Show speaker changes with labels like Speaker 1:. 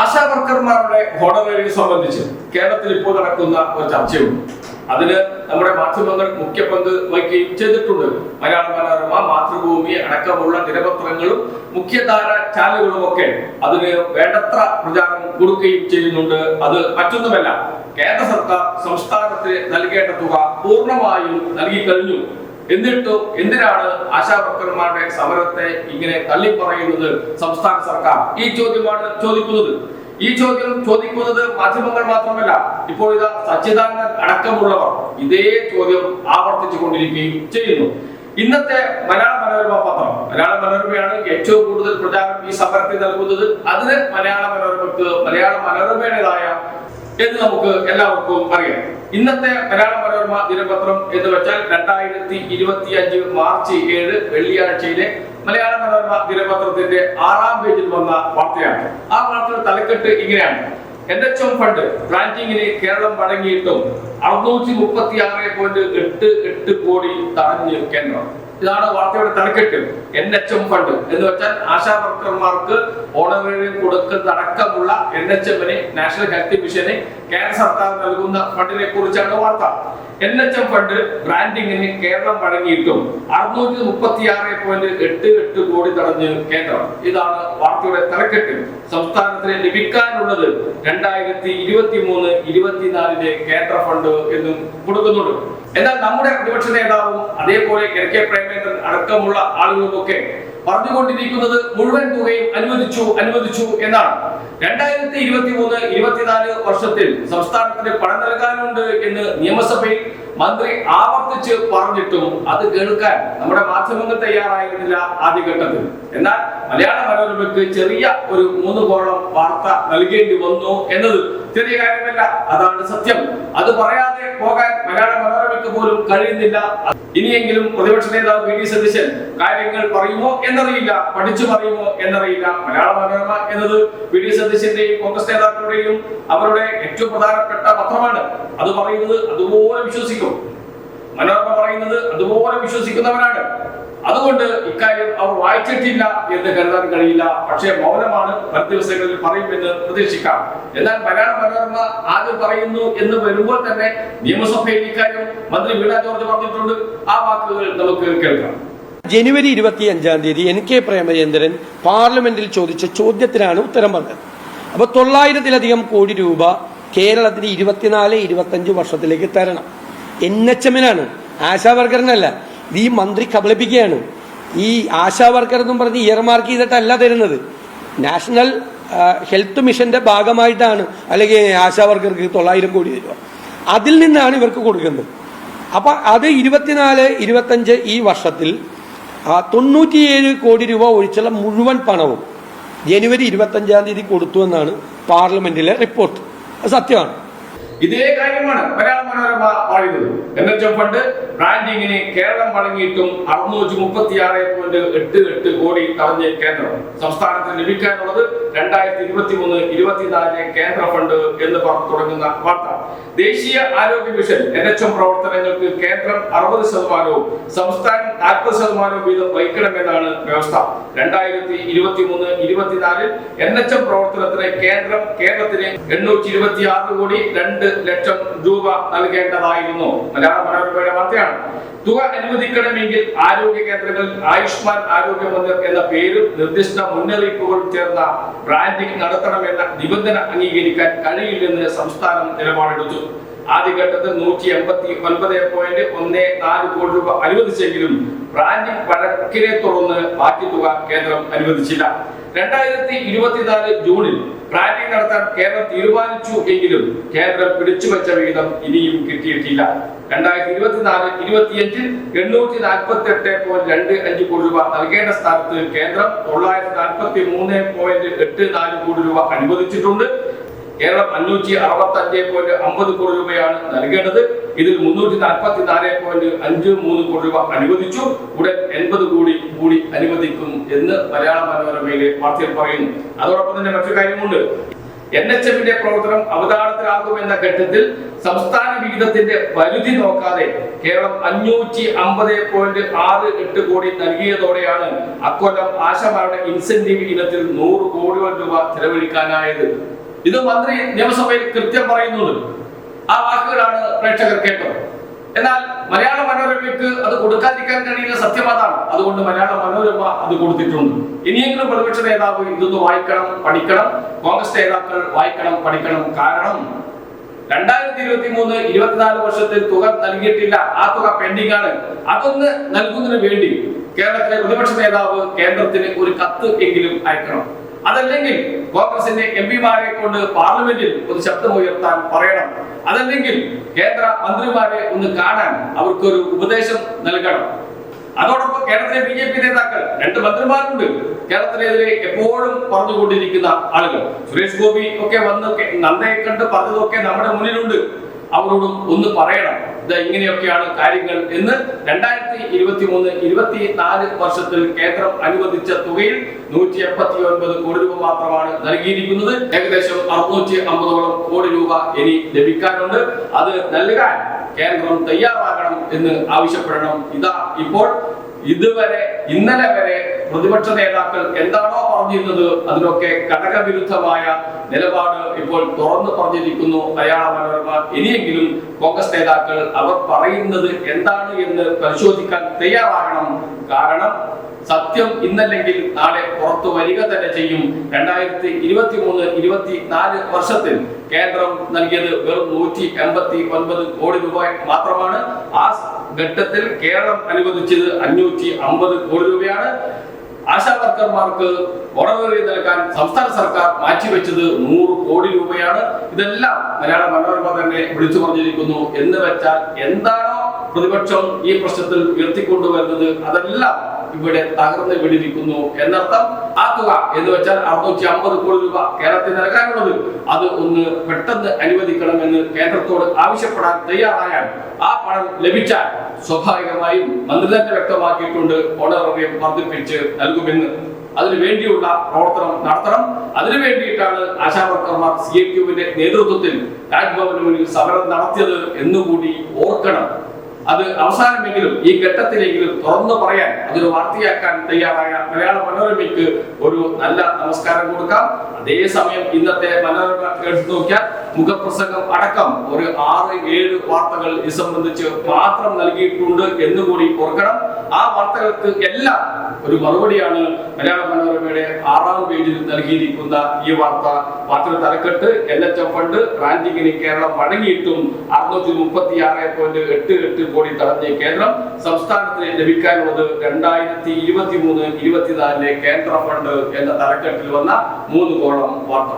Speaker 1: ASHA വർക്കർമാരുടെ honorarium സംബന്ധിച്ച് കേരളത്തിൽ ഇപ്പോൾ നടക്കുന്ന ഒരു ചർച്ചയുണ്ട്. അതിന് നമ്മുടെ മാധ്യമങ്ങൾ മുഖ്യ പങ്ക് വഹിക്കുകയും ചെയ്തിട്ടുണ്ട്. മലയാള മനോരമ മാതൃഭൂമി അടക്കമുള്ള ദിനപത്രങ്ങളും മുഖ്യധാര ചാനലുകളും ഒക്കെ അതിന് വേണ്ടത്ര പ്രചാരണം കൊടുക്കുകയും ചെയ്യുന്നുണ്ട്. അത് മറ്റൊന്നുമല്ല കേന്ദ്ര സർക്കാർ സംസ്ഥാനത്തിന് നൽകേണ്ട തുക പൂർണമായും നൽകി കഴിഞ്ഞു. എന്നിട്ടും എന്തിനാണ് ആശാ വർക്കർമാരുടെ സമരത്തെ ഇങ്ങനെ തള്ളിപ്പറയുന്നത് സംസ്ഥാന സർക്കാർ? ഈ ചോദ്യമാണ് ചോദിക്കുന്നത്. ഈ ചോദ്യം ചോദിക്കുന്നത് മാധ്യമങ്ങൾ മാത്രമല്ല ഇപ്പോൾ ഇതാ സച്ചിദാനന്ദൻ അടക്കമുള്ളവർ ഇതേ ചോദ്യം ആവർത്തിച്ചു കൊണ്ടിരിക്കുകയും ചെയ്യുന്നു. ഇന്നത്തെ മലയാള മനോരമ പത്രം മലയാള മനോരമയാണ് ഏറ്റവും കൂടുതൽ പ്രചാരണം ഈ സമരത്തിൽ നൽകുന്നത്. അതിന് മലയാള മനോരമക്ക് മലയാള മനോരമയുടേതായ എന്ന് നമുക്ക് എല്ലാവർക്കും അറിയാം. ഇന്നത്തെ മലയാള മനോരമ ദിനപത്രം എന്ന് വെച്ചാൽ രണ്ടായിരത്തി ഇരുപത്തി അഞ്ച് മാർച്ച് ഏഴ് വെള്ളിയാഴ്ചയിലെ മലയാള മനോരമ ദിനപത്രത്തിന്റെ ആറാം പേജിൽ വന്ന വാർത്തയാണ്. ആ വാർത്തയുടെ തലക്കെട്ട് ഇങ്ങനെയാണ്. എൻ എച്ച് എം ഫണ്ട് ബ്രാൻഡിങ്ങിന് കേരളം വഴങ്ങിയിട്ടും അറുന്നൂറ്റി മുപ്പത്തി ആറ് പോയിന്റ് എട്ട് എട്ട് കോടി തടഞ്ഞ് കേന്ദ്രം. ഇതാണ് വാർത്തയുടെ തലക്കെട്ട്. N H M fund. എന്ന് വെച്ചാൽ ആശാ വർക്കർമാർക്ക് ഓണറേറിയം കൊടുക്കുന്നതടക്കമുള്ള എൻ എച്ച് എമ്മിന് നാഷണൽ ഹെൽത്ത് മിഷന് കേന്ദ്ര സർക്കാർ നൽകുന്ന ഫണ്ടിനെ കുറിച്ചാണ് വാർത്ത. എൻ എച്ച് എം ഫണ്ട് ബ്രാൻഡിങ്ങിന് കേരളം വഴങ്ങിയിട്ടും അറുന്നൂറ്റി മുപ്പത്തി ആറ് പോയിന്റ് എട്ട് എട്ട് കോടി തടഞ്ഞ് കേന്ദ്രം. ഇതാണ് വാർത്തയുടെ തലക്കെട്ട്. സംസ്ഥാനത്തിന് ലഭിക്കാനുള്ളത് രണ്ടായിരത്തി ഇരുപത്തി മൂന്ന് ഇരുപത്തിനാലിലെ കേന്ദ്ര ഫണ്ട് എന്നും കൊടുക്കുന്നുണ്ട്. എന്നാൽ നമ്മുടെ പ്രതിപക്ഷ നേതാവും അതേപോലെ കെ കെ പ്രേമേന്ദ്രൻ അടക്കമുള്ള ആളുകൾക്കൊക്കെ പറഞ്ഞുകൊണ്ടിരിക്കുന്നത് മുഴുവൻ തുകയും അനുവദിച്ചു അനുവദിച്ചു എന്നാണ്. രണ്ടായിരത്തി ഇരുപത്തി മൂന്ന് ഇരുപത്തിനാല് വർഷത്തിൽ സംസ്ഥാനത്തിന് പണം നൽകാനുണ്ട് എന്ന് നിയമസഭയിൽ മന്ത്രി ആവർത്തിച്ച് പറഞ്ഞിട്ടും അത് കേൾക്കാൻ നമ്മുടെ മാധ്യമങ്ങൾ തയ്യാറായിരുന്നില്ല ആദ്യഘട്ടത്തിൽ. എന്നാൽ മലയാള മനോരമയ്ക്ക് ചെറിയ ഒരു മൂന്ന് കോളം വാർത്ത നൽകേണ്ടി വന്നു എന്നത് ചെറിയ കാര്യമല്ല. അതാണ് സത്യം. അത് പറയാതെ പോകാൻ മലയാള മനോരമയ്ക്ക് പോലും കഴിയുന്നില്ല. ഇനിയെങ്കിലും പ്രതിപക്ഷ നേതാവ് വി ഡി സതീശൻ കാര്യങ്ങൾ പറയുമോ എന്നറിയില്ല പഠിച്ചു പറയുമോ എന്നറിയില്ല. മലയാള മനോരമ എന്നത് വി ഡി സതീശന്റെയും കോൺഗ്രസ് നേതാക്കളുടെയും അവരുടെ ഏറ്റവും പ്രധാനപ്പെട്ട പത്രമാണ്. അത് പറയുന്നത് അതുപോലെ വിശ്വസിക്കും. മനോരമ പറയുന്നത് അതുപോലെ വിശ്വസിക്കുന്നവരാണ്. അതുകൊണ്ട് ഇക്കാര്യം അവർ വായിച്ചിട്ടില്ല എന്ന് കരുതാൻ കഴിയില്ല. പക്ഷേ മൗനമാണ് വരും ദിവസങ്ങളിൽ പറയുമെന്ന് പ്രതീക്ഷിക്കാം. എന്നാൽ മലയാള മനോരമ ആദ്യം പറയുന്നു എന്ന് വരുമ്പോൾ തന്നെ നിയമസഭയിൽ ഇക്കാര്യം മന്ത്രി വീണ ജോർജ് പറഞ്ഞിട്ടുണ്ട്. ആ വാക്കുകൾ നമുക്ക് കേൾക്കാം.
Speaker 2: ജനുവരി ഇരുപത്തി അഞ്ചാം തീയതി എൻ കെ പ്രേമചന്ദ്രൻ പാർലമെന്റിൽ ചോദിച്ച ചോദ്യത്തിനാണ് ഉത്തരം പറഞ്ഞത്. അപ്പൊ തൊള്ളായിരത്തിലധികം കോടി രൂപ കേരളത്തിന് ഇരുപത്തിനാല് ഇരുപത്തഞ്ച് വർഷത്തിലേക്ക് തരണം. എൻ എച്ച് എമ്മിനാണ്. ആശാ വർക്കറിനല്ല ഇത് ഈ മന്ത്രി കബളിപ്പിക്കുകയാണ്. ഈ ആശാ വർക്കർ എന്നും പറഞ്ഞ് ഇയർമാർക്ക് ചെയ്തിട്ടല്ല തരുന്നത്. നാഷണൽ ഹെൽത്ത് മിഷന്റെ ഭാഗമായിട്ടാണ് അല്ലെങ്കിൽ ആശാ വർക്കർക്ക് തൊള്ളായിരം കോടി രൂപ അതിൽ നിന്നാണ് ഇവർക്ക് കൊടുക്കുന്നത്. അപ്പൊ അത് ഇരുപത്തിനാല് ഇരുപത്തഞ്ച് ഈ വർഷത്തിൽ തൊണ്ണൂറ്റിയേഴ് കോടി രൂപ ഒഴിച്ചുള്ള മുഴുവൻ പണവും ജനുവരി ഇരുപത്തഞ്ചാം തീയതി കൊടുത്തു എന്നാണ് പാർലമെന്റിലെ റിപ്പോർട്ട്. സത്യമാണ്.
Speaker 1: ഇതേ കാര്യമാണ് മനോരമ പറയുന്നത്. എൻ എച്ച് ഫണ്ട് ബ്രാൻഡിങ്ങിന് കേരളം വഴങ്ങിയിട്ടും അറുന്നൂറ്റി മുപ്പത്തി ആറ് പോയിന്റ് എട്ട് എട്ട് കോടി തടഞ്ഞ് കേന്ദ്രം. സംസ്ഥാനത്തിന് ലഭിക്കാനുള്ളത് രണ്ടായിരത്തി ഇരുപത്തി മൂന്ന് ഇരുപത്തിനാലിലെ കേന്ദ്ര ഫണ്ട് എന്ന് പറഞ്ഞു തുടങ്ങുന്ന വാർത്ത. ദേശീയ ആരോഗ്യ മിഷൻ എൻ എച്ച് എം പ്രവർത്തനങ്ങൾക്ക് കേന്ദ്രം അറുപത് ശതമാനവും സംസ്ഥാനം നാൽപ്പത് ശതമാനവും വീതം വഹിക്കണമെന്നാണ് വ്യവസ്ഥ. രണ്ടായിരത്തി ഇരുപത്തി മൂന്ന് ഇരുപത്തിനാലിൽ എൻ എച്ച് എം പ്രവർത്തനത്തിന് കേന്ദ്രം കേരളത്തിന് എണ്ണൂറ്റി ഇരുപത്തി ആറ് കോടി രണ്ട് ലക്ഷം രൂപ നൽകേണ്ടതായിരുന്നു. മലയാള മനോരമയുടെ വാർത്തയാണ്. തുക അനുവദിക്കണമെങ്കിൽ ആരോഗ്യ കേന്ദ്രങ്ങളിൽ ആയുഷ്മാൻ ആരോഗ്യ മന്ദിർ എന്ന പേരും നിർദ്ദിഷ്ട മുന്നറിയിപ്പുകൾ ചേർന്ന ബ്രാൻഡിംഗ് നടത്തണമെന്ന നിബന്ധന അംഗീകരിക്കാൻ കഴിയില്ലെന്ന് സംസ്ഥാനം നിലപാടെടുത്തു. ആദ്യഘട്ടത്തിൽ നൂറ്റി എൺപത്തി ഒൻപത് പോയിന്റ് ഒന്ന് നാല് കോടി രൂപ അനുവദിച്ചെങ്കിലും ബ്രാൻഡിംഗ് വഴക്കിനെ തുടർന്ന് ബാക്കി തുക കേന്ദ്രം അനുവദിച്ചില്ല. രണ്ടായിരത്തി ഇരുപത്തിനാല് ജൂണിൽ ബ്രാൻഡിംഗ് നടത്താൻ കേരളം തീരുമാനിച്ചു എങ്കിലും കേന്ദ്രം പിടിച്ചുവച്ച വിഹിതം ഇനിയും കിട്ടിയിട്ടില്ല. രണ്ടായിരത്തി ഇരുപത്തിനാല് ഇരുപത്തിയഞ്ചിൽ എണ്ണൂറ്റി നാൽപ്പത്തി എട്ട് പോയിന്റ് രണ്ട് അഞ്ച് കോടി രൂപ നൽകേണ്ട സ്ഥാനത്ത് കേന്ദ്രം തൊള്ളായിരത്തി നാൽപ്പത്തി മൂന്ന് പോയിന്റ് എട്ട് നാല് കോടി രൂപ അനുവദിച്ചിട്ടുണ്ട്. കേരളം അഞ്ഞൂറ്റി അറുപത്തി അഞ്ച് പോയിന്റ് അമ്പത് കോടി രൂപയാണ് നൽകേണ്ടത്. ഇതിൽ മുന്നൂറ്റി നാൽപ്പത്തി നാല് പോയിന്റ് അഞ്ച് മൂന്ന് കോടി രൂപ അനുവദിച്ചു. ഉടൻ എൺപത് കോടി കൂടി അനുവദിക്കും എന്ന് മലയാള മനോരമയിലെ വാർത്തയിൽ പറയുന്നു. അതോടൊപ്പം തന്നെ മറ്റു കാര്യമുണ്ട്. എൻ എച്ച് എഫിന്റെ പ്രവർത്തനം അവതാളത്തിലാകുമെന്ന ഘട്ടത്തിൽ സംസ്ഥാന വിഹിതത്തിന്റെ പരിധി നോക്കാതെ കേരളം അഞ്ഞൂറ്റി അമ്പത് പോയിന്റ് ആറ് എട്ട് കോടി നൽകിയതോടെയാണ് അക്കൊല്ലം ആശമാരുടെ ഇൻസെന്റീവ് ഇനത്തിൽ നൂറ് കോടിയോളം രൂപ ചെലവഴിക്കാനായത്. ഇത് മന്ത്രി നിയമസഭയിൽ കൃത്യം പറയുന്നുണ്ട്. ആ വാക്കുകളാണ് പ്രേക്ഷകർ കേട്ടത്. എന്നാൽ മലയാള മനോരമയ്ക്ക് അത് കൊടുക്കാതിരിക്കാൻ കഴിയുന്ന സത്യം അതാണ്. അതുകൊണ്ട് മലയാള മനോരമ അത് കൊടുത്തിട്ടുണ്ട്. ഇനിയെങ്കിലും പ്രതിപക്ഷ നേതാവ് ഇതൊന്ന് വായിക്കണം പഠിക്കണം. കോൺഗ്രസ് നേതാക്കൾ വായിക്കണം പഠിക്കണം. കാരണം രണ്ടായിരത്തി ഇരുപത്തി മൂന്ന് ഇരുപത്തിനാല് വർഷത്തിൽ തുക നൽകിയിട്ടില്ല. ആ തുക പെൻഡിംഗ് ആണ് അതൊന്ന് നൽകുന്നതിന് വേണ്ടി കേരളത്തിലെ പ്രതിപക്ഷ നേതാവ് കേന്ദ്രത്തിന് ഒരു കത്ത് എങ്കിലും അയക്കണം. അതല്ലെങ്കിൽ കോൺഗ്രസിന്റെ എം പിമാരെ കൊണ്ട് പാർലമെന്റിൽ ഒരു ശബ്ദം ഉയർത്താൻ പറയണം. അതല്ലെങ്കിൽ കേന്ദ്ര മന്ത്രിമാരെ ഒന്ന് കാണാൻ അവർക്കൊരു ഉപദേശം നൽകണം. അതോടൊപ്പം കേരളത്തിലെ ബി ജെ പി നേതാക്കൾ രണ്ട് മന്ത്രിമാരുണ്ട്. കേരളത്തിലെതിരെ എപ്പോഴും പറഞ്ഞുകൊണ്ടിരിക്കുന്ന ആളുകൾ. സുരേഷ് ഗോപി ഒക്കെ വന്ന് നന്ദയെ കണ്ട് പറഞ്ഞതൊക്കെ നമ്മുടെ മുന്നിലുണ്ട്. അവരോടും ഒന്ന് പറയണം. ഇത് ഇങ്ങനെയൊക്കെയാണ് കാര്യങ്ങൾ എന്ന് രണ്ടായിരത്തി ഇരുപത്തി മൂന്ന് ഇരുപത്തി നാല് വർഷത്തിൽ കേന്ദ്രം അനുവദിച്ച തുകയിൽ നൂറ്റി എൺപത്തി ഒൻപത് കോടി രൂപ മാത്രമാണ് നൽകിയിരിക്കുന്നത്. ഏകദേശം അറുന്നൂറ്റി അമ്പതോളം കോടി രൂപ ഇനി ലഭിക്കാനുണ്ട്. അത് നൽകാൻ കേന്ദ്രം തയ്യാറാകണം എന്ന് ആവശ്യപ്പെടണം. ഇതാ ഇപ്പോൾ ഇതുവരെ ഇന്നലെ വരെ പ്രതിപക്ഷ നേതാക്കൾ എന്താണോ പറഞ്ഞിരുന്നത് അതിനൊക്കെ ഘടകവിരുദ്ധമായ നിലപാട് ഇപ്പോൾ തുറന്നു പറഞ്ഞിരിക്കുന്നു. മലയാള മനോരമ. ഇനിയെങ്കിലും കോൺഗ്രസ് നേതാക്കൾ അവർ പറയുന്നത് എന്താണ് എന്ന് പരിശോധിക്കാൻ തയ്യാറാകണം. കാരണം സത്യം ഇന്നല്ലെങ്കിൽ നാളെ പുറത്തു വരിക തന്നെ ചെയ്യും. രണ്ടായിരത്തി ഇരുപത്തി മൂന്ന് ഇരുപത്തി നാല് വർഷത്തിൽ കേന്ദ്രം നൽകിയത് വെറും നൂറ്റി എൺപത്തി ഒൻപത് കോടി രൂപ മാത്രമാണ്. ആ ഘട്ടത്തിൽ കേരളം അനുവദിച്ചത് അഞ്ഞൂറ്റി അമ്പത് കോടി രൂപയാണ്. ആശാ വർക്കർമാർക്ക് ഉറവേറി നൽകാൻ സംസ്ഥാന സർക്കാർ മാറ്റിവെച്ചത് നൂറ് കോടി രൂപയാണ്. ഇതെല്ലാം മലയാള മനോരമ തന്നെ വിളിച്ചു പറഞ്ഞിരിക്കുന്നു എന്ന് വെച്ചാൽ എന്താണോ പ്രതിപക്ഷം ഈ പ്രശ്നത്തിൽ ഉയർത്തിക്കൊണ്ടുവരുന്നത് അതെല്ലാം ഇവിടെ തകർന്ന് വീണിരിക്കുന്നു എന്നർത്ഥം ആ തുക എന്ന് വെച്ചാൽ അറുന്നൂറ്റി അമ്പത് കോടി രൂപ കേരളത്തിന് നൽകാനുള്ളത്. അത് ഒന്ന് പെട്ടെന്ന് അനുവദിക്കണമെന്ന് കേന്ദ്രത്തോട് ആവശ്യപ്പെടാൻ തയ്യാറായാൽ ആ പണം ലഭിച്ചാൽ സ്വാഭാവികമായും മന്ത്രി തന്നെ വ്യക്തമാക്കിയിട്ടുണ്ട് ഓണറേറിയം വർദ്ധിപ്പിച്ച് നൽകുമെന്ന്. അതിനു വേണ്ടിയുള്ള പ്രവർത്തനം നടത്തണം. അതിനു വേണ്ടിയിട്ടാണ് ആശാവർക്കർമാർ സി എ ക്യുവിന്റെ നേതൃത്വത്തിൽ രാജ്ഭവന് മുന്നിൽ സമരം നടത്തിയത് എന്നുകൂടി ഓർക്കണം. അത് അവസാനമെങ്കിലും ഈ ഘട്ടത്തിലെങ്കിലും തുറന്നു പറയാൻ അതൊരു വാർത്തയാക്കാൻ തയ്യാറായ മലയാള മനോരമയ്ക്ക് ഒരു നല്ല നമസ്കാരം കൊടുക്കാം. അതേസമയം ഇന്നത്തെ മനോരമ എടുത്തു നോക്കിയാൽ മുഖപ്രസംഗം അടക്കം ഒരു ആറ് ഏഴ് വാർത്തകൾ ഇത് സംബന്ധിച്ച് മാത്രം നൽകിയിട്ടുണ്ട് എന്ന് കൂടി ഓർക്കണം. ആ വാർത്തകൾക്ക് എല്ലാം ഒരു മറുപടിയാണ് മലയാള മനോരമയുടെ ആറാം പേജിൽ നൽകിയിരിക്കുന്ന ഈ വാർത്ത. വാർത്തയുടെ തലക്കെട്ട് എൻ എച്ച് എം ഫണ്ട് റാങ്കിങ്ങിന് കേരളം വഴങ്ങിയിട്ടും അറുന്നൂറ്റി മുപ്പത്തി ആറ് പോയിന്റ് എട്ട് എട്ട് കോടി തടഞ്ഞ കേന്ദ്രം സംസ്ഥാനത്തിന് ലഭിക്കാനുള്ളത് രണ്ടായിരത്തി ഇരുപത്തി മൂന്ന് ഇരുപത്തിനാലിലെ കേന്ദ്ര ഫണ്ട് എന്ന തലക്കെട്ടിൽ വന്ന മൂന്ന് കോളം വാർത്ത.